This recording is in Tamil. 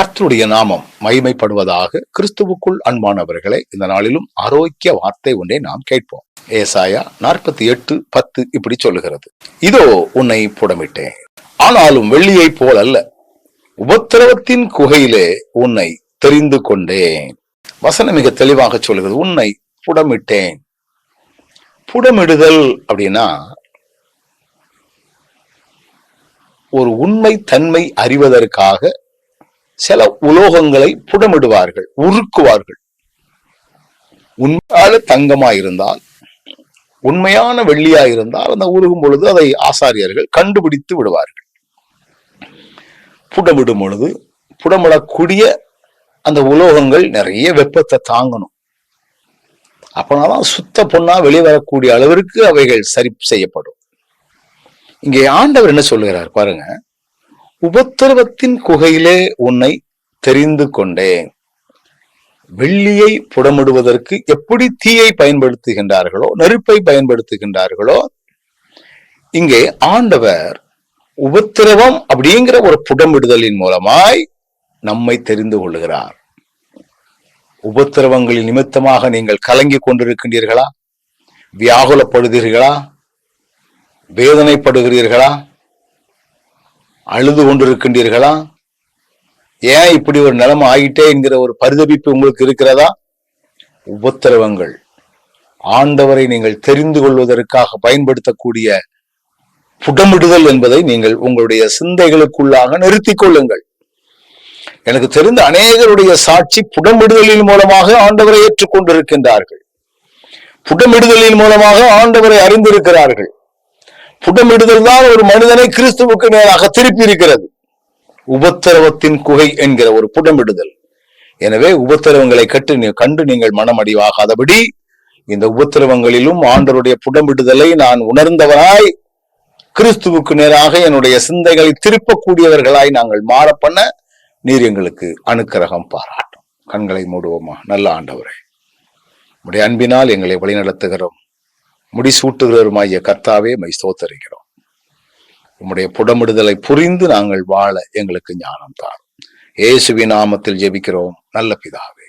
கர்த்தருடைய நாமம் மகிமைப்படுவதாக கிறிஸ்துவுக்குள் அன்பானவர்களே இந்த நாளிலும் ஆரோக்கிய வார்த்தை ஒன்றை நாம் கேட்போம். ஏசாயா நாற்பத்தி எட்டு பத்து இப்படி சொல்லுகிறது. இதோ உன்னை புடமிட்டேன். ஆனாலும் வெள்ளியை போல் அல்ல உபத்திரவத்தின் குகையிலே உன்னை தெரிந்து கொண்டேன். வசனம் மிக தெளிவாக சொல்லுகிறது. உன்னை புடமிட்டேன். புடமிடுதல் அப்படின்னா ஒரு உண்மை தன்மை அறிவதற்காக சில உலோகங்களை புடமிடுவார்கள் உருக்குவார்கள். உண்மையான தங்கமா இருந்தால் உண்மையான வெள்ளியா இருந்தால் அந்த உருகும் பொழுது அதை ஆசாரியர்கள் கண்டுபிடித்து விடுவார்கள். புடமிடும் பொழுது புடமிடக்கூடிய அந்த உலோகங்கள் நிறைய வெப்பத்தை தாங்கணும். அப்பனாதான் சுத்த பொண்ணா வெளிவரக்கூடிய அளவிற்கு அவைகள் சரி செய்யப்படும். இங்கே ஆண்டவர் என்ன சொல்லுகிறார் பாருங்க. உபத்திரவத்தின் குகையிலே உன்னை தெரிந்து கொண்டேன். வெள்ளியை புடமிடுவதற்கு எப்படி தீயை பயன்படுத்துகின்றார்களோ நெருப்பை பயன்படுத்துகின்றார்களோ இங்கே ஆண்டவர் உபத்திரவம் அப்படிங்கிற ஒரு புடமிடுதலின் மூலமாய் நம்மை தெரிந்து கொள்ளுகிறார் உபத்திரவங்களின் நிமித்தமாக நீங்கள் கலங்கி கொண்டிருக்கின்றீர்களா? வியாகுலப்படுகிறீர்களா? வேதனைப்படுகிறீர்களா? அழுது கொண்டிருக்கின்றீர்களா? ஏன் இப்படி ஒரு நிலைமை ஆகிட்டே என்கிற ஒரு பரிதபிப்பு உங்களுக்கு இருக்கிறதா? உபத்திரவங்கள். ஆண்டவரை நீங்கள் தெரிந்து கொள்வதற்காக பயன்படுத்தக்கூடிய புடமிடுதல் என்பதை நீங்கள் உங்களுடைய சிந்தைகளுக்குள்ளாக நிறுத்திக் கொள்ளுங்கள். எனக்கு தெரிந்த அநேகருடைய சாட்சி புடமிடுதலின் மூலமாக ஆண்டவரை ஏற்றுக்கொண்டிருக்கின்றார்கள். புடமிடுதலின் மூலமாக ஆண்டவரை அறிந்திருக்கிறார்கள். புடமிடுதல் தான் ஒரு மனிதனை கிறிஸ்துவுக்கு நேராக திருப்பி இருக்கிறது உபத்திரவத்தின் குகை என்கிற ஒரு புடமிடுதல் எனவே உபத்திரவங்களை கட்டு நீ- கண்டு நீங்கள் மனமடிவாகாதபடி இந்த உபத்திரவங்களிலும் ஆண்டவருடைய புடமிடுதலை நான் உணர்ந்தவராய் கிறிஸ்துவுக்கு நேராக என்னுடைய சிந்தைகளை திருப்பக்கூடியவர்களாய் நாங்கள் மாற பண்ண நீர் எங்களுக்கு அனுக்கிரகம் பாராட்டும். கண்களை மூடுவோமா? நல்ல ஆண்டவரே. உடைய அன்பினால் எங்களை வழிநடத்துகிறோம். முடிசூட்டுகிறவருமாகிய கர்த்தாவே மை ஸ்தோத்தரிக்கிறோம். உம்முடைய புடமிடுதலை புரிந்து நாங்கள் வாழ எங்களுக்கு ஞானம் தாரும். இயேசுவின் நாமத்தில் ஜெபிக்கிறோம். நல்ல பிதாவே.